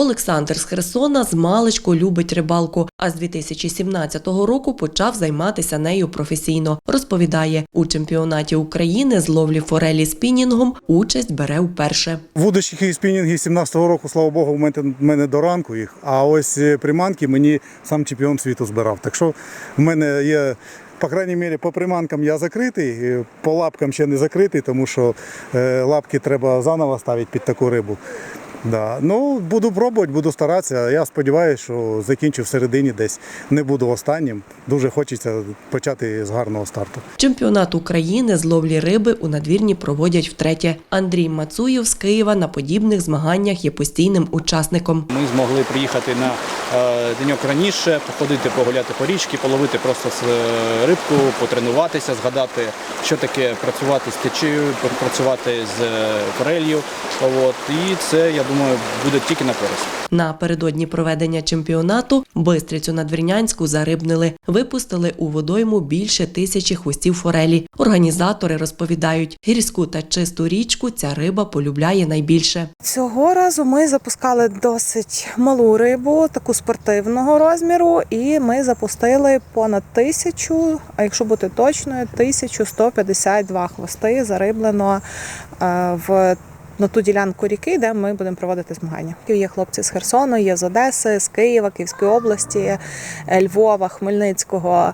Олександр з Херсона з маличку любить рибалку, а з 2017 року почав займатися нею професійно. Розповідає, у чемпіонаті України з ловлі форелі спінінгом участь бере вперше. Вудочки і спінінги 17-го року, слава Богу, в мене, до ранку їх. А ось е, приманки мені сам чемпіон світу збирав. Так що в мене є, по крайній мірі, по приманкам я закритий, е, по лапкам ще не закритий, тому що е, лапки треба заново ставити під таку рибу. Да. Ну, буду пробувати, буду старатися. Я сподіваюся, що закінчу в середині десь. Не буду останнім. Дуже хочеться почати з гарного старту. Чемпіонат України з ловлі риби у надвірні проводять втретє. Андрій Мацуєв з Києва на подібних змаганнях є постійним учасником. Ми змогли приїхати на е, деньок раніше, походити, погуляти по річці, половити просто с- е, рибку, потренуватися, згадати, що таке працювати з течією, працювати з е, форелью. От. І це, я думаю, буде тільки на користь. Напередодні проведення чемпіонату Бистрицю надвірнянську зарибнили. Випустили у водойму більше тисячі хвостів форелі. Організатори розповідають, гірську та чисту річку ця риба полюбляє найбільше. Цього разу ми запускали досить малу рибу, таку спортивного розміру, і ми запустили понад тисячу, а якщо бути точною, 1152 хвости зариблено е, в на ту ділянку ріки, де ми будемо проводити змагання. Є хлопці з Херсону, є з Одеси, з Києва, Київської області, е, Львова, Хмельницького,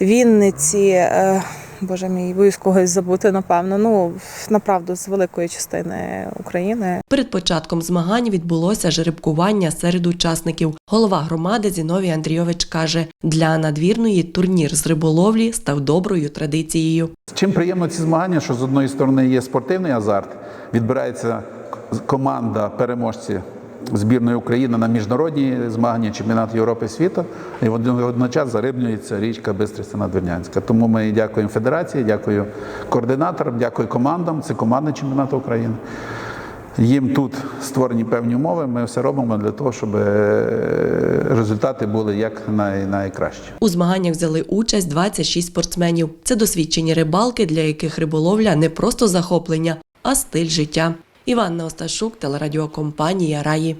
Вінниці. е, Боже мій, боюсь когось забути, напевно. Ну направду з великої частини України. Перед початком змагань відбулося жеребкування серед учасників. Голова громади Зіновій Андрійович каже, для надвірної турнір з риболовлі став доброю традицією. Чим приємно ці змагання, що з одної сторони є спортивний азарт, відбирається команда переможці збірної України на міжнародні змагання чемпіонату Європи світу, і водночас зарибнюється річка Бистриця Надвірнянська. Тому ми дякуємо федерації, дякую координаторам, дякую командам. Це командний чемпіонат України. Їм тут створені певні умови. Ми все робимо для того, щоб е, результати були як най- найкращі. У змаганнях взяли участь 26 спортсменів. Це досвідчені рибалки, для яких риболовля не просто захоплення, а стиль життя. Іванна Осташук, телерадіокомпанія Раї.